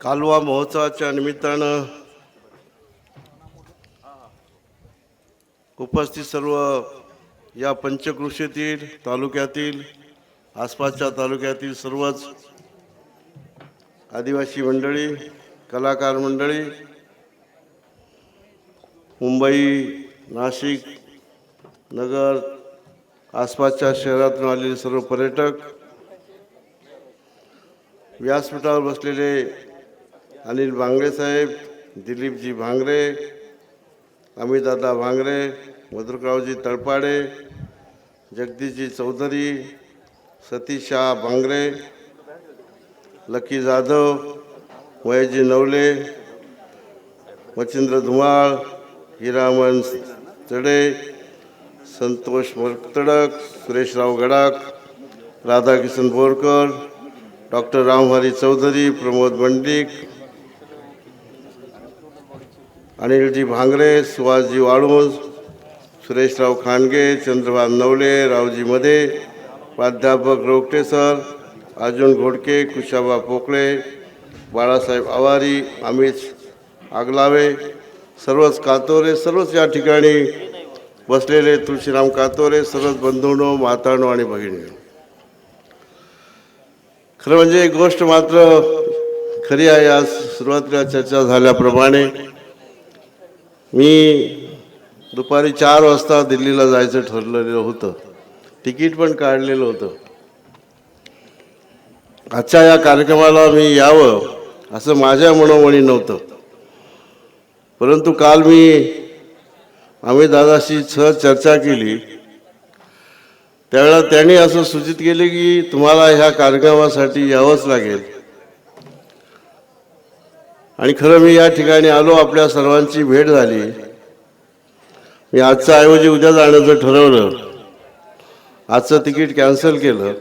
कालवा महोत्सवाच्या निमित्तानं उपस्थित सर्व या पंचकृषीतील तालुक्यातील आसपासच्या तालुक्यातील सर्वच आदिवासी मंडळी कलाकार मंडळी मुंबई नाशिक नगर आसपासच्या शहरातून आलेले सर्व पर्यटक व्यासपीठावर बसलेले अनिल भांगरे साहेब दिलीपजी भांगरे अमितदादा भांगरे मधुररावजी तळपाडे जगदीशजी चौधरी सतीश शाह भांगरे लकी जाधव मयजी नवले मच्छिंद्र धुमाळ हिरामन चढे संतोष मरतडक सुरेशराव गडाख राधाकिशन बोरकर डॉक्टर रामहरी चौधरी प्रमोद मंडिक अनिलजी भांगरे सुभाषजी वाळूज सुरेशराव खांडगे चंद्रभान नवले रावजी मध्ये प्राध्यापक रोगटे सर अर्जुन घोडके कुशाबा पोकळे बाळासाहेब आवारी अमित आगलावे सर्वच कातोरे सर्वच या ठिकाणी बसलेले तुळशीराम कातोरे सर्वच बंधूंनो मातानो आणि भगिनी खरं म्हणजे एक गोष्ट मात्र खरी आहे आज सुरुवातीला चर्चा झाल्याप्रमाणे मी दुपारी चार वाजता दिल्लीला जायचं ठरलेलं होतं. तिकीट पण काढलेलं होतं. आजच्या या कार्यक्रमाला मी यावं असं माझ्या मनोमणी नव्हतं. परंतु काल मी आम्ही दादाशी सहज चर्चा केली. त्यावेळेला त्यांनी असं सूचित केले की तुम्हाला ह्या कार्यक्रमासाठी यावंच लागेल. आणि खरं मी या ठिकाणी आलो आपल्या सर्वांची भेट झाली. मी आजच्या ऐवजी उद्या जाण्याचं ठरवलं. आजचं तिकीट कॅन्सल केलं.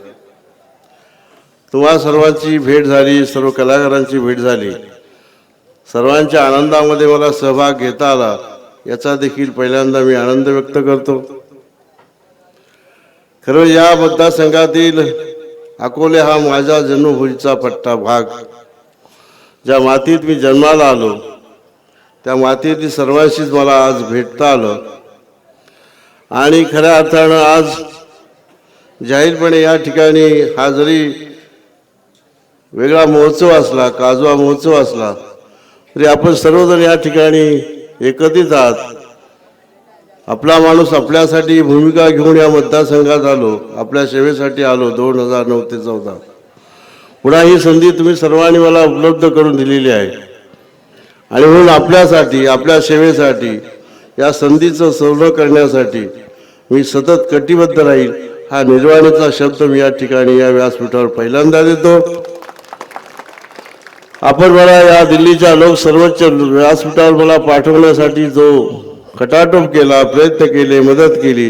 तुम्हा सर्वांची भेट झाली सर्व कलाकारांची भेट झाली. सर्वांच्या आनंदामध्ये मला सहभाग घेता आला याचा देखील पहिल्यांदा मी आनंद व्यक्त करतो. खरं या मतदारसंघातील अकोले हा माझ्या जन्मभूमीचा पट्टा भाग. ज्या मातीत मी जन्माला आलो त्या मातीतील सर्वांशीच मला आज भेटता आलं. आणि खऱ्या अर्थानं आज जाहीरपणे या ठिकाणी हा जरी वेगळा महोत्सव असला काजवा महोत्सव असला तरी आपण सर्वजण या ठिकाणी एकत्रित आहात. आपला माणूस आपल्यासाठी भूमिका घेऊन या मतदारसंघात आलो आपल्या सेवेसाठी आलो दोन हजार नऊ ते चौदा. पुन्हा ही संधी तुम्ही सर्वांनी मला उपलब्ध करून दिलेली आहे. आणि म्हणून आपल्यासाठी आपल्या सेवेसाठी या संधीचं सौर करण्यासाठी मी सतत कटिबद्ध राहील हा निर्वाणाचा शब्द मी या ठिकाणी या व्यासपीठावर पहिल्यांदा देतो. आपण मला या दिल्लीच्या लोक सर्वोच्च व्यासपीठावर मला पाठवण्यासाठी जो खटाटोप केला प्रयत्न केले मदत केली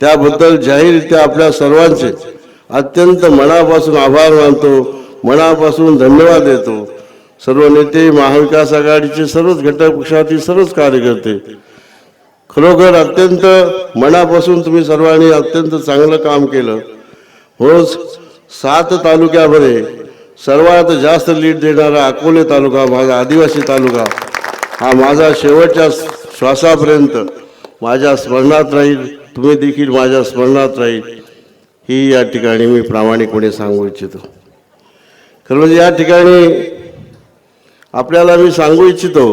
त्याबद्दल जाहीररित्या आपल्या सर्वांचे अत्यंत मनापासून आभार मानतो. मनापासून धन्यवाद देतो. सर्व नेते महाविकास आघाडीचे सर्वच घटक पक्षातील सर्वच कार्यकर्ते. खरोखर अत्यंत मनापासून तुम्ही सर्वांनी अत्यंत चांगलं काम केलं. हो सात तालुक्यामध्ये सर्वात जास्त लीड देणारा अकोले तालुका माझा आदिवासी तालुका हा माझा शेवटच्या श्वासापर्यंत माझ्या स्मरणात राहील. तुम्ही देखील माझ्या स्मरणात राहील. ही या ठिकाणी मी प्रामाणिकपणे सांगू इच्छितो. खरं म्हणजे या ठिकाणी आपल्याला मी सांगू इच्छितो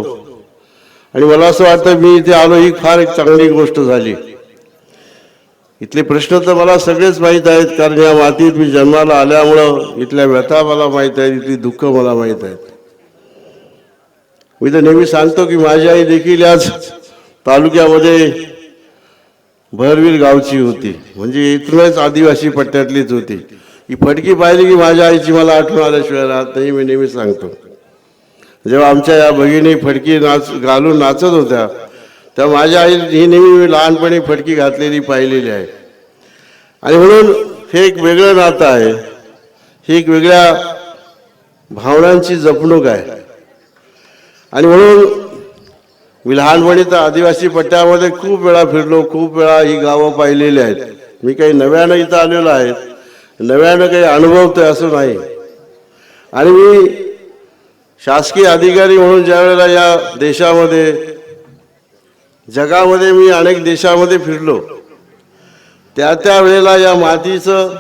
आणि मला असं वाटतं मी इथे आलो ही फार एक चांगली गोष्ट झाली. इथले प्रश्न तर मला सगळेच माहीत आहेत कारण या मातीत मी जन्माला आल्यामुळं इथल्या व्यथा मला माहीत आहेत इथली दुःख मला माहीत आहेत. मी तर नेहमी सांगतो की माझी आई देखील याच तालुक्यामध्ये भरवीर गावची होती. म्हणजे इथूनच आदिवासी पट्ट्यातलीच होती. ही फटकी पाहिली की माझ्या आईची मला आठवण आल्याशिवाय राहत नाही मी नेहमी सांगतो. जेव्हा आमच्या या भगिनी फडकी नाच घालून नाचत होत्या तेव्हा माझ्या आई ही नेहमी मी लहानपणी फटकी घातलेली पाहिलेली आहे. आणि म्हणून हे एक वेगळं नातं आहे. ही एक वेगळ्या भावनांची जपणूक आहे. आणि म्हणून मी लहानपणी तर आदिवासी पट्ट्यामध्ये खूप वेळा फिरलो खूप वेळा ही गावं पाहिलेली आहेत. मी काही नव्यानं इथं आलेलो आहे. नव्यानं काही अनुभवतोय असं नाही. आणि मी शासकीय अधिकारी म्हणून ज्या वेळेला या देशामध्ये जगामध्ये मी अनेक देशामध्ये फिरलो त्या त्या वेळेला या मातीचं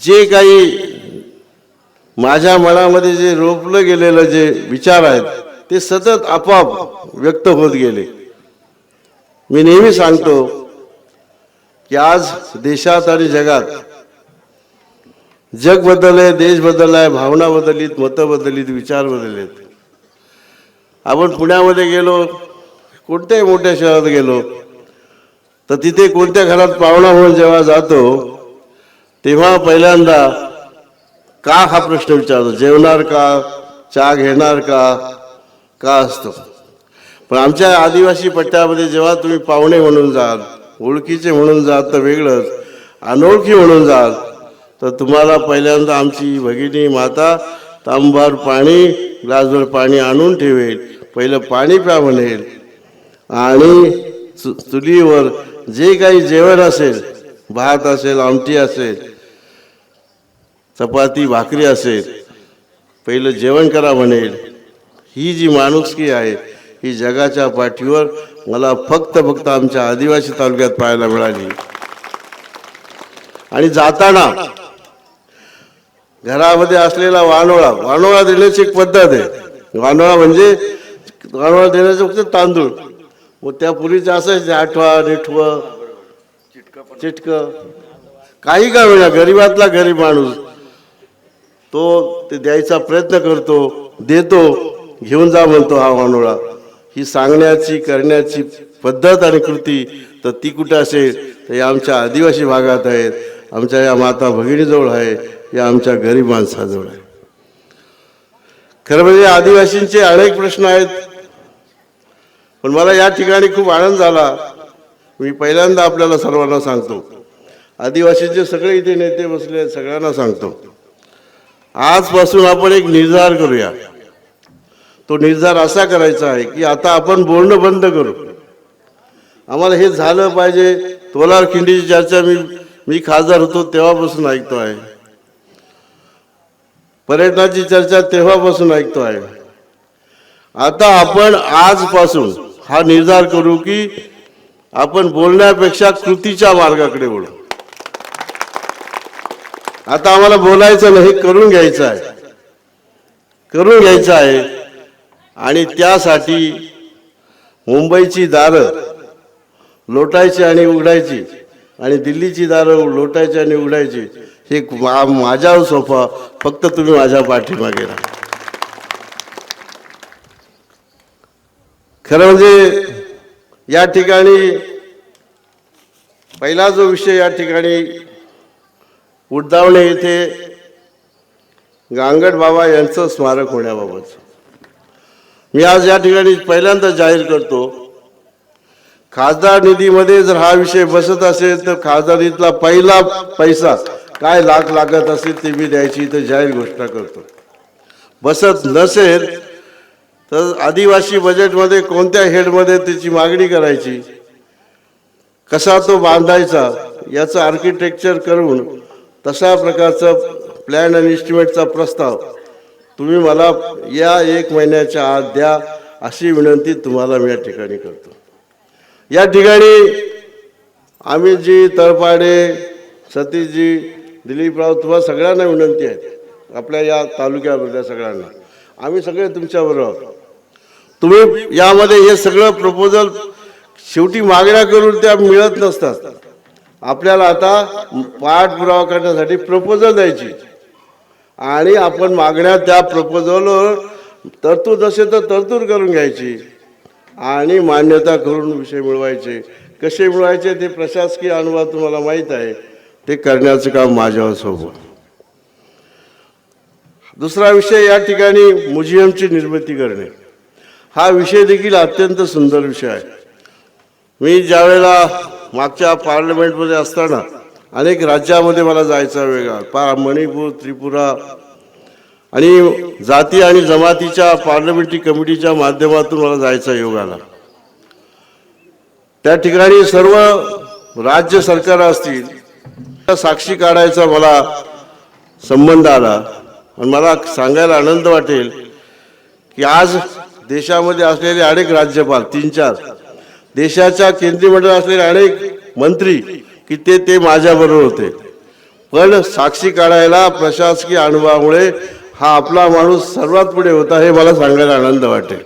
जे काही माझ्या मनामध्ये जे रोपलं गेलेलं जे विचार आहेत ते सतत आपोआप व्यक्त होत गेले. मी नेहमी सांगतो की आज देशात आणि जगात जग बदललंय देश बदललाय भावना बदललीत मतं बदललीत विचार बदललेत. आपण पुण्यामध्ये गेलो कोणत्याही मोठ्या शहरात गेलो तर तिथे कोणत्या घरात पाहुणा म्हणून जेव्हा जातो तेव्हा पहिल्यांदा का हा प्रश्न विचारतो? जेवणार का? चहा घेणार का? का असतो? पण आमच्या आदिवासी पट्ट्यामध्ये जेव्हा तुम्ही पाहुणे म्हणून जाल ओळखीचे म्हणून जात तर वेगळंच. अनोळखी म्हणून जाल तर तुम्हाला पहिल्यांदा आमची भगिनी माता तांबार पाणी ग्लासभर पाणी आणून ठेवेल. पहिलं पाणी प्या म्हणेल. आणि चु चुलीवर जे काही जेवण असेल भात असेल आमटी असेल चपाती भाकरी असेल पहिलं जेवण करा म्हणेल. ही जी माणुसकी आहे ही जगाच्या पाठीवर मला फक्त फक्त आमच्या आदिवासी तालुक्यात पाहायला मिळाली. आणि जाताना घरामध्ये असलेला वानोळा वानोळा देण्याची एक पद्धत आहे. वानोळा म्हणजे वानोळा देण्याचं फक्त तांदूळ. मग त्या पूर्वीचं असायचं आठवा निठवं चिटक. काही का वेळा गरीबातला गरीब माणूस तो ते द्यायचा प्रयत्न करतो देतो घेऊन जा म्हणतो हा वानोळा. ही सांगण्याची करण्याची पद्धत आणि कृती तर ती कुठं असेल? तर या आमच्या आदिवासी भागात आहेत. आमच्या या माता भगिनीजवळ आहे. या आमच्या गरीब माणसाजवळ आहे. खरं म्हणजे आदिवासींचे अनेक प्रश्न आहेत. पण मला या ठिकाणी खूप आनंद झाला. मी पहिल्यांदा आपल्याला सर्वांना सांगतो. आदिवासींचे सगळे इथे नेते बसले आहेत सगळ्यांना सांगतो. आजपासून आपण एक निर्धार करूया. तो निर्धार असा करायचा आहे की आता आपण बोलणं बंद करू. आम्हाला हे झालं पाहिजे. तोलार खिंडीची चर्चा मी मी खासदार होतो तेव्हापासून ऐकतो आहे. पर्यटनाची चर्चा तेव्हापासून ऐकतो आहे. आता आपण आजपासून हा निर्धार करू की आपण बोलण्यापेक्षा कृतीच्या मार्गाकडे वळू. आता आम्हाला बोलायचं नाही करून घ्यायचं आहे. करून घ्यायचं आहे. आणि त्यासाठी मुंबईची दारं लोटायची आणि उघडायची आणि दिल्लीची दारं लोटायची आणि उघडायची हे मा- माझ्यावर सोफा फक्त तुम्ही माझ्या पाठीमागे राहा. खरं म्हणजे या ठिकाणी पहिला जो विषय या ठिकाणी उड्डावणे येथे गांगड बाबा यांचं स्मारक होण्याबाबत मी आज या ठिकाणी पहिल्यांदा जाहीर करतो खासदार निधीमध्ये जर हा विषय बसत असेल तर खासदार निधीतला पहिला पैसा काय लाख लागत असेल ते मी द्यायची इथं जाहीर घोषणा करतो. बसत नसेल तर आदिवासी बजेटमध्ये कोणत्या हेडमध्ये त्याची मागणी करायची? कसा तो बांधायचा? याचं आर्किटेक्चर करून तशा प्रकारचं प्लॅन आणि इस्टिमेटचा प्रस्ताव तुम्ही मला या एक महिन्याच्या आत द्या अशी विनंती तुम्हाला मी या ठिकाणी करतो. या ठिकाणी आम्ही जी तळपाडे सतीशजी दिलीपराव तुम्हाला सगळ्यांना विनंती आहे आपल्या या तालुक्यामधल्या सगळ्यांना. आम्ही सगळे तुमच्याबरोबर आहोत. तुम्ही यामध्ये हे सगळं प्रपोजल शेवटी मागण्या करून त्या मिळत नसतात. आपल्याला आता पाठपुरावा करण्यासाठी प्रपोजल द्यायची. आणि आपण मागण्या त्या प्रपोजलवर तरतूद असेल तर तरतूद करून घ्यायची. आणि मान्यता करून विषय मिळवायचे. कसे मिळवायचे ते प्रशासकीय अनुवाद तुम्हाला माहीत आहे. ते करण्याचं काम माझ्यावर सोबत दुसरा विषय या ठिकाणी म्युझियमची निर्मिती करणे. हा विषय देखील अत्यंत सुंदर विषय आहे. मी ज्यावेळेला मागच्या पार्लमेंटमध्ये असताना अनेक राज्यामध्ये मला जायचा वेगळा. पा मणिपूर त्रिपुरा आणि जाती आणि जमातीच्या पार्लमेंटरी कमिटीच्या माध्यमातून मला जायचा योग आला. त्या ठिकाणी सर्व राज्य सरकार असतील त्या साक्षी काढायचा मला संबंध आला. आणि मला सांगायला आनंद वाटेल की आज देशामध्ये असलेले अनेक राज्यपाल तीन चार देशाच्या केंद्रीय मंडळात असलेले अनेक मंत्री की ते ते माझ्याबरोबर होते. पण साक्षी काढायला प्रशासकीय अनुभवामुळे हा आपला माणूस सर्वात पुढे होता हे मला सांगायला आनंद वाटेल.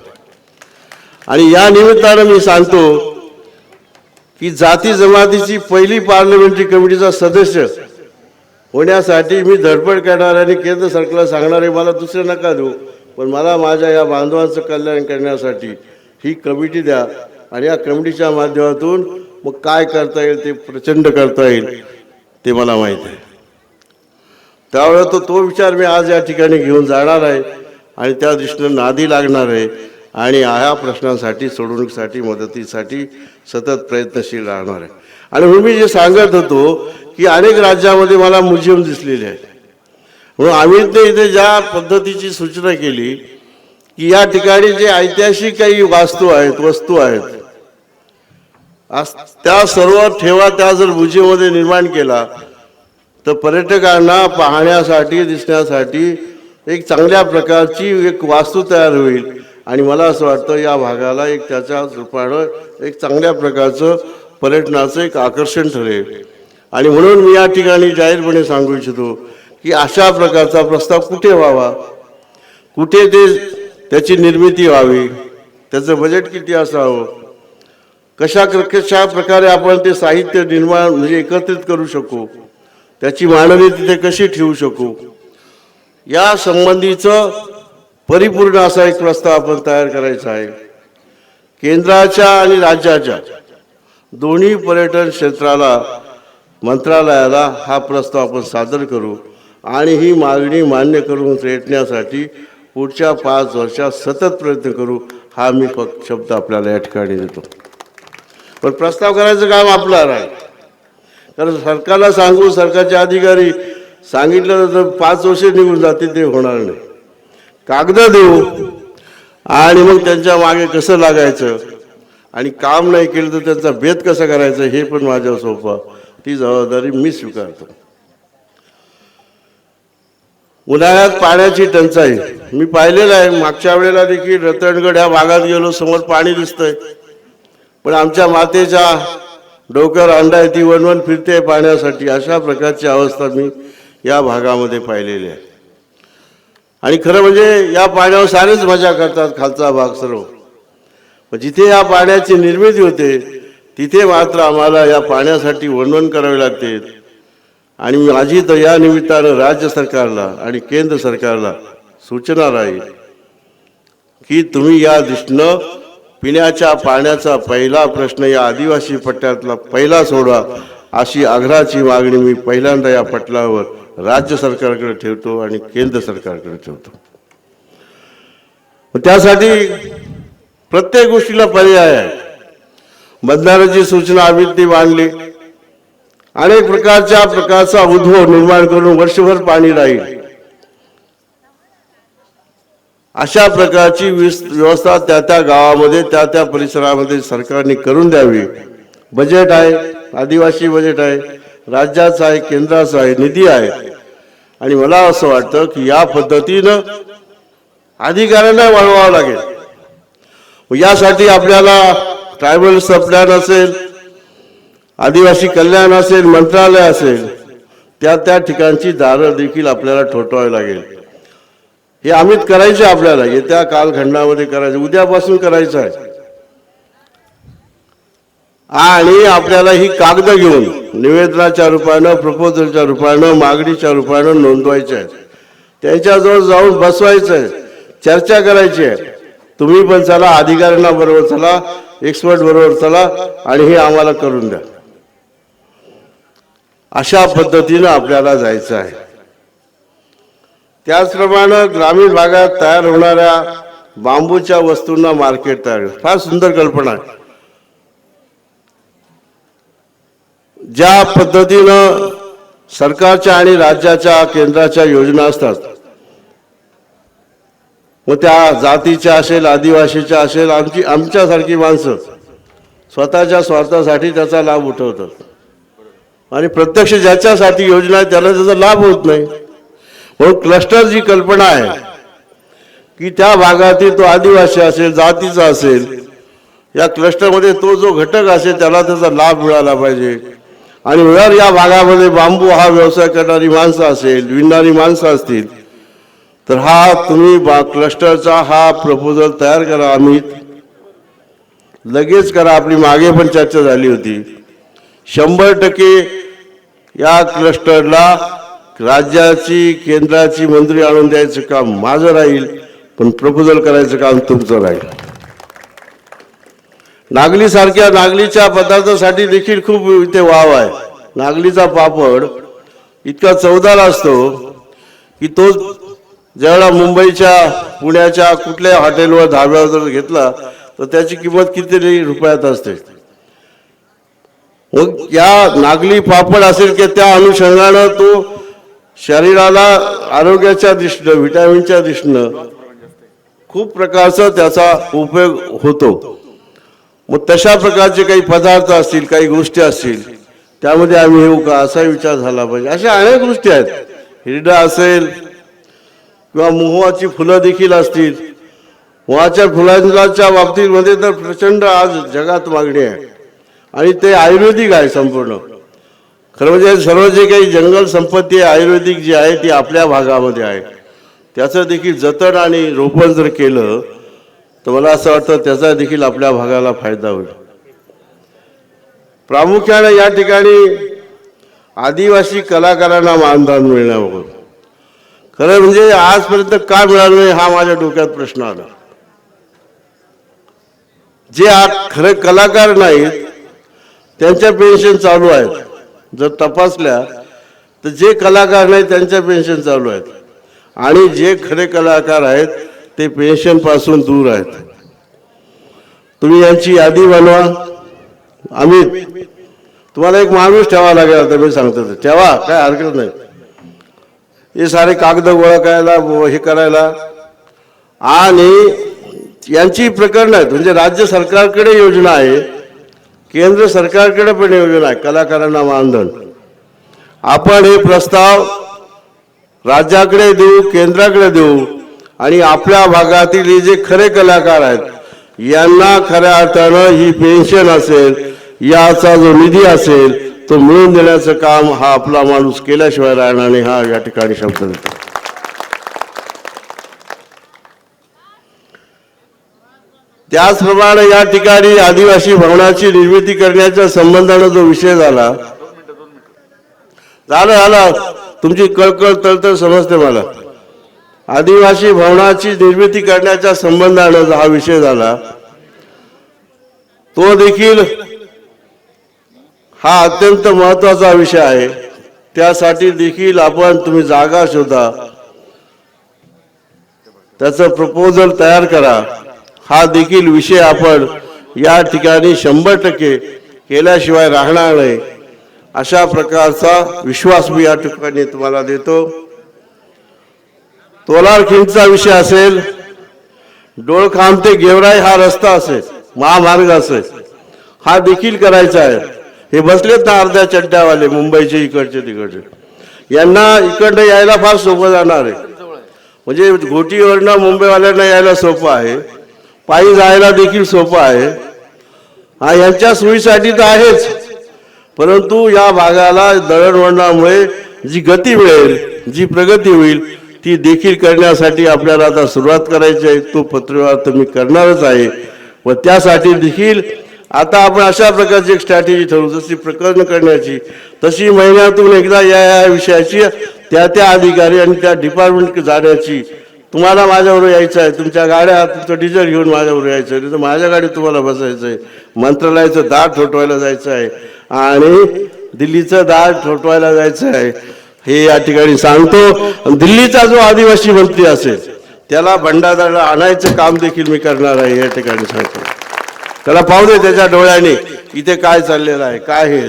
आणि या निमित्तानं मी सांगतो की जाती जमातीची पहिली पार्लमेंटरी कमिटीचा सदस्य होण्यासाठी मी धडपड करणार आणि केंद्र सरकारला सांगणार आहे मला दुसरं नका देऊ पण मला माझ्या या बांधवांचं कल्याण करण्यासाठी ही कमिटी द्या. आणि या कमिटीच्या माध्यमातून मग काय करता येईल ते प्रचंड करता येईल ते मला माहीत आहे. त्यावेळेला तो तो विचार मी आज या ठिकाणी घेऊन जाणार आहे आणि त्या दृष्टीनं नादी लागणार आहे आणि ह्या प्रश्नांसाठी सोडवणुकीसाठी मदतीसाठी सतत प्रयत्नशील राहणार आहे. आणि म्हणून मी जे सांगत होतो की अनेक राज्यामध्ये मला म्युझियम दिसलेले आहे म्हणून अमितने इथे ज्या पद्धतीची सूचना केली की या ठिकाणी जे ऐतिहासिक काही वास्तू आहेत वस्तू आहेत आज त्या सर्व ठेवा त्या जर भुजेमध्ये निर्माण केला तर पर्यटकांना पाहण्यासाठी दिसण्यासाठी एक चांगल्या प्रकारची एक वास्तू तयार होईल. आणि मला असं वाटतं या भागाला एक त्याच्या रूपानं एक चांगल्या प्रकारचं पर्यटनाचं एक आकर्षण ठरेल. आणि म्हणून मी या ठिकाणी जाहीरपणे सांगू इच्छितो की अशा प्रकारचा प्रस्ताव कुठे व्हावा? कुठे ते त्याची निर्मिती व्हावी? त्याचं बजेट किती असावं? कशा कशा प्रकारे आपण ते साहित्य निर्माण म्हणजे एकत्रित करू शकू? त्याची मांडणी तिथे कशी ठेवू शकू? या संबंधीचं परिपूर्ण असा एक प्रस्ताव आपण तयार करायचा आहे. केंद्राच्या आणि राज्याच्या दोन्ही पर्यटन क्षेत्राला मंत्रालयाला हा प्रस्ताव आपण सादर करू आणि ही मागणी मान्य करून रेटण्यासाठी पुढच्या पाच वर्षात सतत प्रयत्न करू हा मी फक्त शब्द आपल्याला या ठिकाणी देतो. पण प्रस्ताव करायचं काम आपलं आहे कारण सरकारला सांगू सरकारचे अधिकारी सांगितलं तर पाच वर्ष निघून जातील ते होणार नाही. कागद देऊ आणि मग त्यांच्या मागे कसं लागायचं आणि काम नाही केलं तर त्यांचा भेद कसा करायचा हे पण माझ्या सोपं. ती जबाबदारी मी स्वीकारतो. उन्हाळ्यात पाण्याची टंचाई. मी पाहिलेलं आहे मागच्या वेळेला देखील रतनगड ह्या भागात गेलो समोर पाणी दिसतंय. पण आमच्या मातेच्या डोक्यावर अंडा आहे ती वणवण फिरते पाण्यासाठी. अशा प्रकारची अवस्था मी या भागामध्ये पाहिलेली आहे. आणि खरं म्हणजे या पाण्यावर सारेच मजा करतात खालचा भाग सर्व. पण जिथे या पाण्याची निर्मिती होते तिथे मात्र आम्हाला या पाण्यासाठी वणवण करावे लागते. आणि माझी तर या निमित्तानं राज्य सरकारला आणि केंद्र सरकारला सूचना राहील की तुम्ही या दृष्टीनं पिण्याच्या पाण्याचा पहिला प्रश्न या आदिवासी पट्ट्यातला पहिला सोडवा अशी आग्रहाची मागणी मी पहिल्यांदा या पटलावर राज्य सरकारकडे ठेवतो आणि केंद्र सरकारकडे ठेवतो. त्यासाठी प्रत्येक गोष्टीला पर्याय आहे. बंधाराची सूचना आम्ही ती मांडली. अनेक प्रकारच्या प्रकारचा उद्भव निर्माण करून वर्षभर पाणी राहील. अशा प्रकारची विस- व्यवस्था त्या त्या गावामध्ये त्या त्या परिसरामध्ये सरकारने करून द्यावी. बजेट आहे आदिवासी बजेट आहे राज्याचं आहे केंद्राचं आहे निधी आहे. आणि मला असं वाटतं की या पद्धतीनं अधिकाऱ्यांना वाढवावं लागेल. यासाठी आपल्याला ट्रायबल प्लॅन असेल आदिवासी कल्याण असेल मंत्रालय असेल त्या त्या ठिकाणची दारं देखील आपल्याला ठोठवावी लागेल. हे आम्हीच करायचे आपल्याला येत्या कालखंडामध्ये करायचं उद्यापासून करायचं आहे. आणि आपल्याला ही कागद घेऊन निवेदनाच्या रूपानं प्रपोजलच्या रूपानं मागणीच्या रूपानं नोंदवायचे आहेत. त्यांच्याजवळ जाऊन बसवायचं आहे चर्चा करायची आहे. तुम्ही पण चला अधिकाऱ्यांना बरोबर चला एक्सपर्ट बरोबर चला आणि हे आम्हाला करून द्या. अशा पद्धतीनं आपल्याला जायचं आहे. त्याचप्रमाणे ग्रामीण भागात तयार होणाऱ्या बांबूच्या वस्तूंना मार्केट तयार फार सुंदर कल्पना आहे. ज्या पद्धतीनं सरकारच्या आणि राज्याच्या केंद्राच्या योजना असतात मग त्या जातीच्या असेल आदिवासीच्या असेल आमची आमच्यासारखी माणसं स्वतःच्या स्वार्थासाठी त्याचा लाभ उठवतात. आणि प्रत्यक्ष ज्याच्यासाठी योजना आहे त्याला त्याचा लाभ होत नाही. म्हणून क्लस्टर जी कल्पना आहे की त्या भागातील तो आदिवासी असेल जातीचा असेल या क्लस्टरमध्ये तो जो घटक असेल त्याला त्याचा लाभ मिळाला पाहिजे. आणि जर या भागामध्ये बांबू हा व्यवसाय करणारी माणसं असेल विणणारी माणसं असतील तर हा तुम्ही बा क्लस्टरचा हा प्रपोजल तयार करा अमित लगेच करा आपली मागे पण चर्चा झाली होती. शंभर टक्के या क्लस्टरला राज्याची केंद्राची मंत्री आणून द्यायचं काम माझं राहील पण प्रपोजल करायचं काम तुमचं राहील. नागलीसारख्या नागलीच्या पदार्थासाठी देखील खूप इथे वाव आहे. नागलीचा पापड इतका चवदार असतो की तो ज्यावेळेला मुंबईच्या पुण्याच्या कुठल्या हॉटेलवर धाब्यावर जर घेतला तर त्याची किंमत किती रुपयात असते. मग या नागली पापड असेल की त्या अनुषंगानं तो शरीराला आरोग्याच्या दृष्टीनं व्हिटॅमिनच्या दृष्टीनं खूप प्रकारचा त्याचा उपयोग होतो. मग तशा प्रकारचे काही पदार्थ असतील काही गोष्टी असतील त्यामध्ये आम्ही येऊ का असा विचार झाला पाहिजे. अशा अनेक गोष्टी आहेत. हिरडा असेल किंवा मोहाची फुलं देखील असतील मोहाच्या फुलांच्या बाबतीमध्ये तर प्रचंड आज जगात मागणी आहे. आणि ते आयुर्वेदिक आहे संपूर्ण. खरं म्हणजे सर्व जे काही जंगल संपत्ती आहे आयुर्वेदिक जी आहे ती आपल्या भागामध्ये आहे. त्याचं देखील जतन आणि रोपण जर केलं तर मला असं वाटतं त्याचा देखील आपल्या भागाला फायदा होईल. प्रामुख्याने या ठिकाणी आदिवासी कलाकारांना मानधन मिळण्याबरोबर खरं म्हणजे आजपर्यंत का मिळालं नाही हा माझ्या डोक्यात प्रश्न आला. जे आ- खरे कलाकार नाहीत त्यांच्या पेन्शन चालू आहेत. जर तपासल्या तर जे कलाकार नाही त्यांच्या पेन्शन चालू आहेत. आणि जे खरे कलाकार आहेत ते पेन्शनपासून दूर आहेत. तुम्ही यांची यादी बनवा. आम्ही तुम्हाला एक माणूस ठेवा लागेल आता मी सांगतो. ठेवा काय हरकत नाही. हे सारे कागद गोळा करायला हे करायला. आणि यांची प्रकरणं आहेत म्हणजे राज्य सरकारकडे योजना आहे. केंद्र सरकारकडे पण योजना आहे कलाकारांना मानधन. आपण हे प्रस्ताव राज्याकडे देऊ केंद्राकडे देऊ आणि आपल्या भागातील हे जे खरे कलाकार आहेत यांना खऱ्या अर्थानं ही पेन्शन असेल याचा जो निधी असेल तो मिळवून देण्याचं काम हा आपला माणूस केल्याशिवाय राहणार नाही हा या ठिकाणी शब्द देतो. त्याचप्रमाणे या ठिकाणी आदिवासी भवनाची निर्मिती करण्याच्या संबंधानं जो विषय झाला झालं झालं. तुमची कळकळ तळतळ समजते मला. आदिवासी भवनाची निर्मिती करण्याच्या संबंधानं हा विषय झाला तो देखील हा अत्यंत महत्त्वाचा विषय आहे. त्यासाठी देखील आपण तुम्ही जागा शोधा. त्याचं प्रपोजल तयार करा. हा देखील विषय आपण या ठिकाणी शंभर टक्के केल्याशिवाय राहणार नाही. अशा प्रकारचा विश्वास मी या ठिकाणी तुम्हाला देतो. तोलार खिंडचा विषय असेल डोळखांब ते गेवराई हा रस्ता असेल महामार्ग असेल हा देखील करायचा आहे. हे बसलेत ना अर्ध्या चड्ड्यावाले मुंबईचे इकडचे तिकडचे. यांना इकडनं यायला फार सोपं जाणार आहे. म्हणजे घोटीवरनं मुंबईवाल्यांना यायला सोपं आहे. पायी जायला देखील सोपं आहे. हा यांच्या सोयीसाठी तर आहेच. परंतु या भागाला दळणवळणामुळे जी गती मिळेल जी प्रगती होईल ती देखील करण्यासाठी आपल्याला आता सुरुवात करायची आहे. तो पत्रव्यवहार तर मी करणारच आहे. व त्यासाठी देखील आता आपण अशा प्रकारची एक स्ट्रॅटेजी ठरवू. जशी प्रकरण करण्याची तशी महिन्यातून एकदा या या विषयाची त्या त्या अधिकारी आणि त्या डिपार्टमेंट जाण्याची तुम्हाला माझ्याबरोबर यायचं आहे तुमच्या गाड्या तुमचं डिझेल घेऊन माझ्याबरोबर यायचं आहे तर माझ्या गाडीत तुम्हाला बसायचं आहे. मंत्रालयाचं दार ठोठवायला जायचं आहे आणि दिल्लीचं दार ठोठवायला जायचं आहे. हे या ठिकाणी सांगतो. दिल्लीचा जो आदिवासी मंत्री असेल त्याला भंडाराला आणायचं काम देखील मी करणार आहे या ठिकाणी सांगतो. त्याला पाहू दे त्याच्या डोळ्याने इथे काय चाललेलं आहे काय हे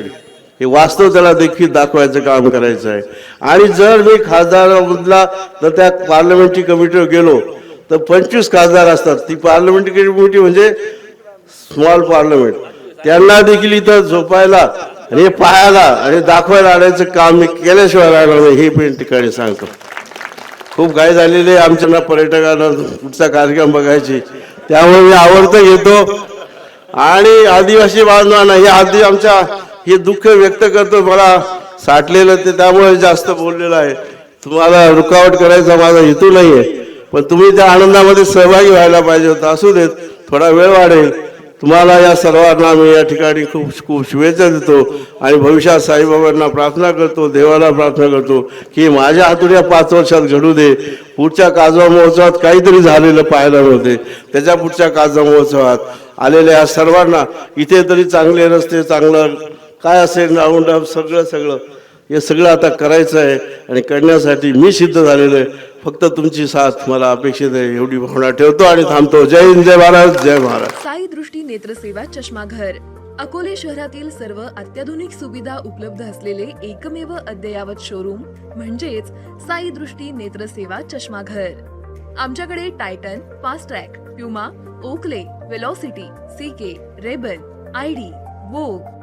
हे वास्तव त्याला देखील दाखवायचं काम करायचं आहे. आणि जर मी खासदारामधला तर त्या पार्लमेंटरी कमिटीवर गेलो तर पंचवीस खासदार असतात. ती पार्लमेंटरी कमिटी म्हणजे स्मॉल पार्लमेंट. त्यांना देखील इथं झोपायला आणि हे पाहायला आणि दाखवायला आणायचं काम मी केल्याशिवाय राहणार नाही हे पण ठिकाणी सांगतो. खूप काय झालेली आहे आमच्या पर्यटकांना पुढचा कार्यक्रम बघायची. त्यामुळे मी आवडतं येतो आणि आदिवासी बांधवांना हे आधी आमच्या हे दुःख व्यक्त करतो मला साठलेलं ते त्यामुळे जास्त बोललेलं आहे. तुम्हाला रुकावट करायचा माझा हेतू नाही आहे पण तुम्ही त्या आनंदामध्ये सहभागी व्हायला पाहिजे होता असू देत थोडा वेळ वाढेल. तुम्हाला या सर्वांना मी या ठिकाणी खूप खूप शुभेच्छा देतो आणि भविष्यात साईबाबांना प्रार्थना करतो देवाला प्रार्थना करतो की माझ्या हातून या पाच वर्षात घडू दे. पुढच्या काजवा महोत्सवात काहीतरी झालेलं पाहायला मिळते. त्याच्या पुढच्या काजवा महोत्सवात आलेल्या या सर्वांना इथे तरी चांगले रस्ते चांगलं काय असेल राऊंड अप सगळं सगळं. हे सगळं आता करायचं आहे आणि करण्यासाठी मी सिद्ध झालेलो आहे. फक्त तुमची साथ मला अपेक्षित आहे एवढी भावना ठेवतो आणि थांबतो. जय हिंद जय महाराज जय महाराज साई दृष्टी नेत्रसेवा चष्माघर अकोले शहरातील सर्व अत्याधुनिक सुविधा उपलब्ध असलेले एकमेव अद्ययावत शोरूम म्हणजेच साई दृष्टी नेत्रसेवा चष्माघर आमच्याकडे Titan Fastrack Puma Oakley Velocity C K Rayban I D Vogue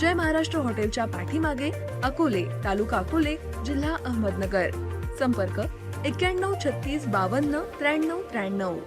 जय महाराष्ट्र हॉटेलच्या पाठीमागे अकोले तालुका अकोले जिल्हा अहमदनगर. संपर्क एक्क्याण्णव छत्तीस बावन्न त्र्याण्णव त्र्याण्णव.